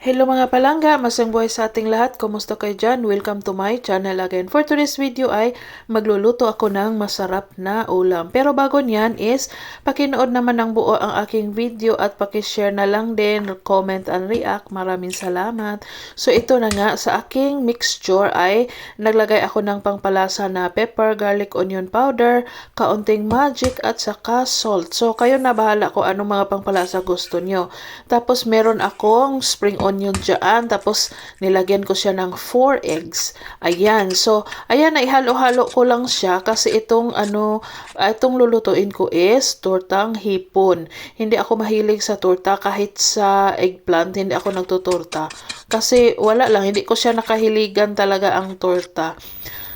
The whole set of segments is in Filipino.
Hello mga palangga, masang buhay sa ating lahat. Kumusta kayo dyan? Welcome to my channel again. For today's video ay magluluto ako ng masarap na ulam. Pero bago niyan is pakinood naman ng buo ang aking video at pakishare na lang din, comment and react. Maraming salamat. So ito na nga, sa aking mixture ay naglagay ako ng pangpalasa na pepper, garlic, onion powder, kaunting magic at saka salt. So kayo na bahala kung anong mga pangpalasa gusto nyo. Tapos meron akong spring onion dyan. Tapos, nilagyan ko siya ng 4 eggs. Ayan. So, ayan, ihalo-halo ko lang siya kasi itong, ano, ah, itong lulutuin ko is tortang hipon. Hindi ako mahilig sa torta kahit sa eggplant. Hindi ako nagtutorta. Kasi, wala lang. Hindi ko siya nakahiligan talaga ang torta.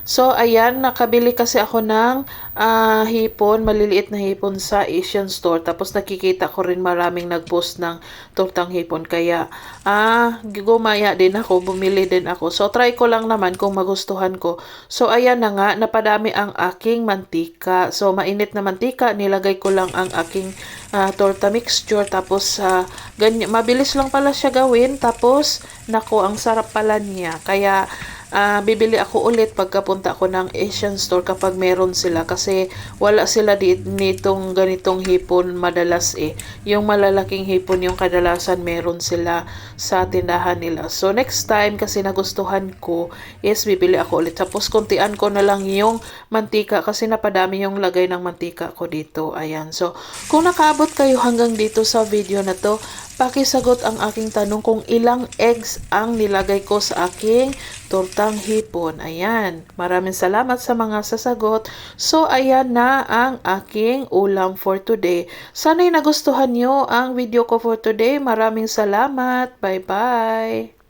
So, ayan, nakabili kasi ako ng ah, hipon, maliliit na hipon sa Asian store. Tapos nakikita ko rin maraming nagpost ng tortang hipon. Kaya, ah, gumaya din ako, bumili din ako. So, try ko lang naman kung magustuhan ko. So, ayan na nga, napadami ang aking mantika. So, mainit na mantika, nilagay ko lang ang aking ah, torta mixture. Tapos, ah, ganyan, mabilis lang pala siya gawin. Tapos, nako, ang sarap pala niya. Kaya, ah, bibili ako ulit pagkapunta ako ng Asian store kapag meron sila kasi wala sila di, nitong ganitong hipon madalas eh. Yung malalaking hipon yung kadalasan meron sila sa tindahan nila. So next time kasi nagustuhan ko is bibili ako ulit. Tapos kuntian ko na lang yung mantika kasi napadami yung lagay ng mantika ko dito. Ayan. So kung nakaabot kayo hanggang dito sa video na to, Pakisagot ang aking tanong kung ilang eggs ang nilagay ko sa aking tortang hipon. Ayan. Maraming salamat sa mga sasagot. So, ayan na ang aking ulam for today. Sana'y nagustuhan nyo ang video ko for today. Maraming salamat. Bye-bye.